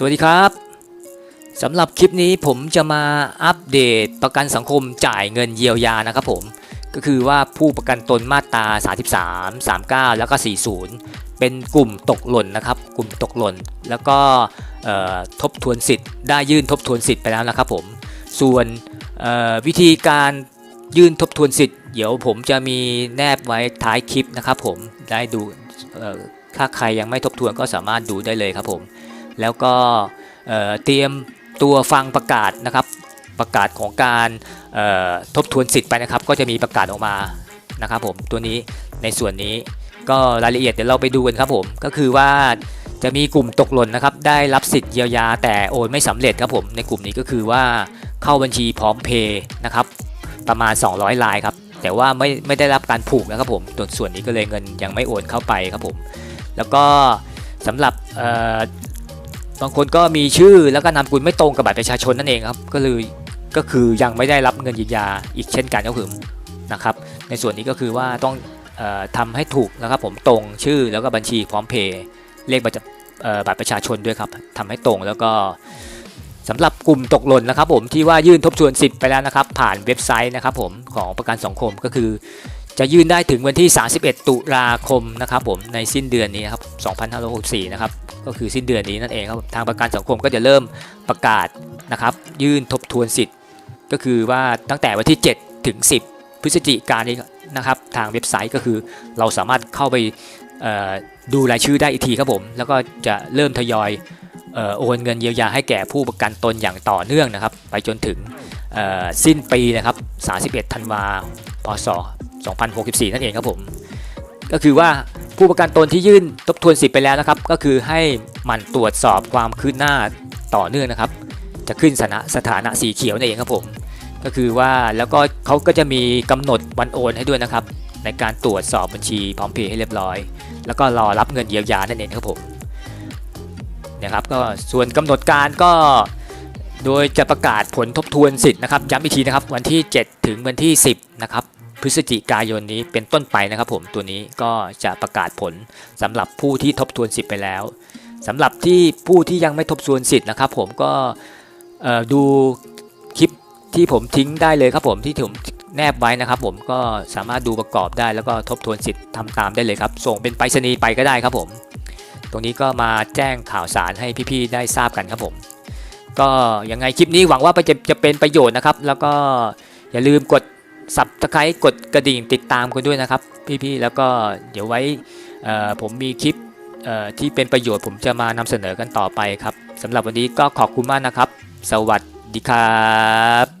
สวัสดีครับสำหรับคลิปนี้ผมจะมาอัปเดตประกันสังคมจ่ายเงินเยียวยานะครับผมก็คือว่าผู้ประกันตนมาตรา 33 39 แล้วก็ 40 เป็นกลุ่มตกหล่นนะครับ กลุ่มตกหล่น แล้วก็ทบทวนสิทธิ์ ได้ยื่นทบทวนสิทธิ์ไปแล้วนะครับผมส่วนวิธีการยื่นทบทวนสิทธิ์เดี๋ยวผมจะมีแนบไว้ท้ายคลิปนะครับผมได้ดูถ้าใครยังไม่ทบทวนก็สามารถดูได้เลยครับผม แล้วก็เตรียมตัวฟังประกาศนะครับประกาศของการทบทวนสิทธิ์ไปนะครับ ก็จะมีประกาศออกมานะครับผมตัวนี้ในส่วนนี้ก็รายละเอียดเดี๋ยวเราไปดูกันครับผมก็คือว่าจะมีกลุ่มตกหล่นนะครับได้รับสิทธิ์เยียวยาแต่โอนไม่สำเร็จครับผมในกลุ่มนี้ก็คือว่าเข้าบัญชีพร้อมเพย์นะครับประมาณ 200รายครับแต่ว่าไม่ไม่ได้รับการผูกนะครับผมตัวส่วนนี้ก็เลยเงินยังไม่โอนเข้าไปครับผมแล้วก็สำหรับ บางคนก็มีชื่อแล้วก็นามสกุลไม่ตรงกับบัตรประชาชนนั่นเองครับ ก็เลยก็คือยังไม่ได้รับเงินเยียวยาอีกเช่นกันก็คือนะครับ ในส่วนนี้ก็คือว่าต้องออทำให้ถูกนะครับผมตรงชื่อแล้วก็บัญชีพร้อมเพย์เลขบัตรบัตรประชาชนด้วยครับทำให้ตรงแล้วก็สำหรับกลุ่มตกหล่นนะครับผมที่ว่ายื่นทบทวนสิทธิ์ไปแล้วนะครับ ผ่านเว็บไซต์นะครับผมของประกันสังคมก็คือ จะยื่นได้ถึงวันที่ 31 ตุลาคมนะครับผมในสิ้นเดือนนี้ครับ 2564 นะครับ ก็คือสิ้นเดือนนี้นั่นเองครับทางประกันสังคมก็จะเริ่มประกาศนะครับ ยื่นทบทวนสิทธิ์ ก็คือว่าตั้งแต่วันที่ 7 ถึง 10 พฤศจิกายนนี้นะครับทางเว็บไซต์ก็คือเราสามารถเข้าไปดูรายชื่อได้อีกทีครับผม แล้วก็จะเริ่มทยอยออโอนเงินเยียวยาให้แก่ผู้ประกันตนอย่างต่อเนื่องนะครับ ไปจนถึงสิ้นปีนะครับ 31 ธันวาพศ 2064 นั่นเองครับผม ก็คือว่าผู้ประกันตนที่ยื่นทบทวนสิทธิ์ไปแล้วนะครับ ก็คือให้มันตรวจสอบความคืบหน้าต่อเนื่องนะครับ จะขึ้นสถานะสถานะสีเขียวนั่นเองครับผม ก็คือว่าแล้วก็เขาก็จะมีกำหนดวันโอนให้ด้วยนะครับ ในการตรวจสอบบัญชีพร้อมเพย์ให้เรียบร้อย แล้วก็รอรับเงินเยียวยานั่นเองครับผมนะครับก็ส่วนกำหนดการก็โดยจะประกาศผลทบทวนสิทธิ์นะครับย้ำอีกทีนะครับวันที่ 7 ถึงวันที่ 10 นะครับ พฤศจิกายนนี้เป็นต้นไปนะครับผมตัวนี้ก็จะประกาศผลสำหรับผู้ที่ทบทวนสิทธิ์ไปแล้วสำหรับที่ผู้ที่ยังไม่ทบทวนสิทธิ์นะครับผมก็ดูคลิปที่ผมทิ้งได้เลยครับผมที่ผมแนบไว้นะครับผมก็สามารถดูประกอบได้แล้วก็ทบทวนสิทธิ์ทำตามได้เลยครับ ส่งเป็นไปรษณีย์ไปก็ได้ครับผม ตรงนี้ก็มาแจ้งข่าวสารให้พี่ๆได้ทราบกันครับผม ก็ยังไงคลิปนี้หวังว่าจะจะเป็นประโยชน์นะครับ แล้วก็อย่าลืมกด สับตะไคร้กดกระดิ่งติดตามกันด้วยนะครับ พี่ๆแล้วก็เดี๋ยวไว้ผมมีคลิปที่เป็นประโยชน์ผมจะมานำเสนอกันต่อไปครับสำหรับวันนี้ก็ขอบคุณมากนะครับ สวัสดีครับ